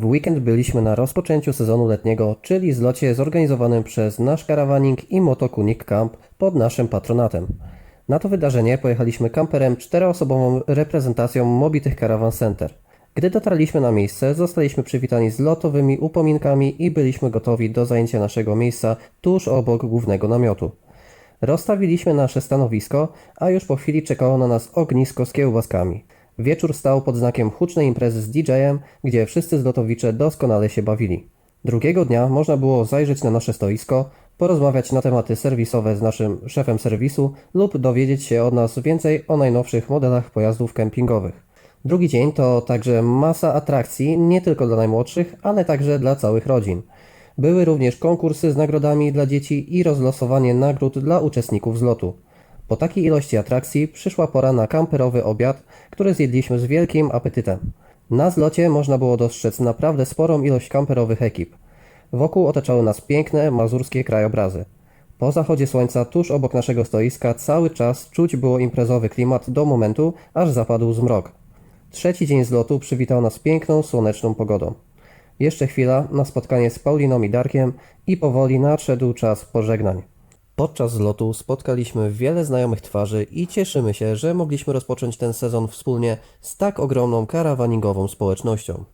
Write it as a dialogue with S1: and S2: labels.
S1: W weekend byliśmy na rozpoczęciu sezonu letniego, czyli zlocie zorganizowanym przez nasz karawaning i Motokunik Camp pod naszym patronatem. Na to wydarzenie pojechaliśmy kamperem czteroosobową reprezentacją Mobitych Caravan Center. Gdy dotarliśmy na miejsce, zostaliśmy przywitani z lotowymi upominkami i byliśmy gotowi do zajęcia naszego miejsca tuż obok głównego namiotu. Rozstawiliśmy nasze stanowisko, a już po chwili czekało na nas ognisko z kiełbaskami. Wieczór stał pod znakiem hucznej imprezy z DJ-em, gdzie wszyscy zlotowicze doskonale się bawili. Drugiego dnia można było zajrzeć na nasze stoisko, porozmawiać na tematy serwisowe z naszym szefem serwisu lub dowiedzieć się od nas więcej o najnowszych modelach pojazdów kempingowych. Drugi dzień to także masa atrakcji nie tylko dla najmłodszych, ale także dla całych rodzin. Były również konkursy z nagrodami dla dzieci i rozlosowanie nagród dla uczestników zlotu. Po takiej ilości atrakcji przyszła pora na kamperowy obiad, który zjedliśmy z wielkim apetytem. Na zlocie można było dostrzec naprawdę sporą ilość kamperowych ekip. Wokół otaczały nas piękne, mazurskie krajobrazy. Po zachodzie słońca tuż obok naszego stoiska cały czas czuć było imprezowy klimat do momentu, aż zapadł zmrok. Trzeci dzień zlotu przywitał nas piękną, słoneczną pogodą. Jeszcze chwila na spotkanie z Pauliną i Darkiem i powoli nadszedł czas pożegnań. Podczas zlotu spotkaliśmy wiele znajomych twarzy i cieszymy się, że mogliśmy rozpocząć ten sezon wspólnie z tak ogromną karawaningową społecznością.